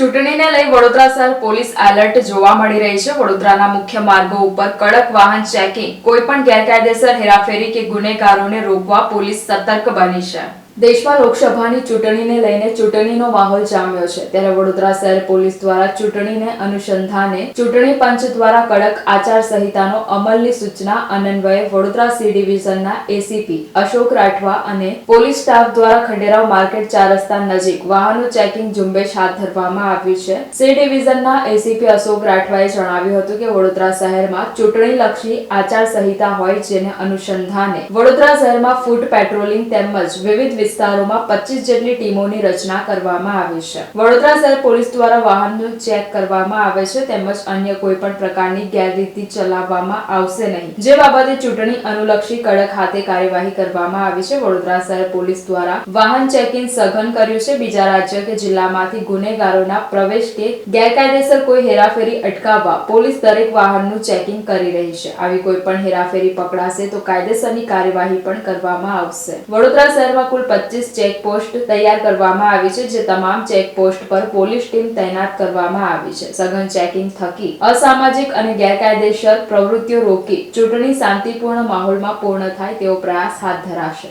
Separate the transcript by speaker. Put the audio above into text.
Speaker 1: ચૂંટણીને લઈ વડોદરા શહેર પોલીસ એલર્ટ જોવા મળી રહી છે. વડોદરાના મુખ્ય માર્ગો ઉપર કડક વાહન ચેકિંગ, કોઈ પણ ગેરકાયદેસર હેરાફેરી કે ગુનેગારોને રોકવા પોલીસ સતર્ક બની છે. દેશમાં લોકસભાની ચૂંટણીને લઈને ચૂંટણીનો માહોલ જામ્યો છે. ત્યારે વડોદરા શહેર પોલીસ દ્વારા ચૂંટણીને અનુસંધાને ચૂંટણી પંચ દ્વારા કડક આચાર અમલની સૂચના અનન્વયે વડોદરા સી ડિવિઝનના એસીપી અશોક રાઠવા અને પોલીસ સ્ટાફ દ્વારા ખંડેરાવ માર્કેટ ચાર રસ્તા નજીક વાહનો ચેકિંગ ઝુંબેશ હાથ ધરવામાં આવ્યું છે. સી ડિવિઝનના એસીપી અશોક રાઠવાએ જણાવ્યું હતું કે વડોદરા શહેરમાં ચૂંટણી લક્ષી આચાર સંહિતા હોય જેને અનુસંધાને વડોદરા શહેરમાં ફૂટ પેટ્રોલિંગ તેમજ વિવિધ વિસ્તારોમાં પચીસ જેટલી ટીમોની રચના કરવામાં આવી છે. વડોદરા શહેર પોલીસ દ્વારા વાહનનું ચેક કરવામાં આવે છે તેમજ અન્ય કોઈ પણ પ્રકારની ગેરરીતિ ચલાવવામાં આવશે નહીં. જે બાબતે ચૂંટણી અનુલક્ષી કડક હાથે કાર્યવાહી કરવામાં આવી છે. વડોદરા શહેર પોલીસ દ્વારા વાહન ચેકિંગ સઘન કર્યું છે. બીજા રાજ્ય કે જિલ્લામાંથી ગુનેગારોના પ્રવેશ કે ગેરકાયદેસર કોઈ હેરાફેરી અટકાવવા પોલીસ દરેક વાહનનું ચેકિંગ કરી રહી છે. આવી કોઈ પણ હેરાફેરી પકડાશે તો કાયદેસરની કાર્યવાહી પણ કરવામાં આવશે. વડોદરા શહેરમાં કુલ પચીસ ચેકપોસ્ટ તૈયાર કરવામાં આવી છે, જે તમામ ચેકપોસ્ટ પર પોલીસ ટીમ તૈનાત કરવામાં આવી છે. સઘન ચેકિંગ થકી અસામાજિક અને ગેરકાયદેસર પ્રવૃત્તિઓ રોકી ચૂંટણી શાંતિપૂર્ણ માહોલમાં પૂર્ણ થાય તેવો પ્રયાસ હાથ ધરાશે.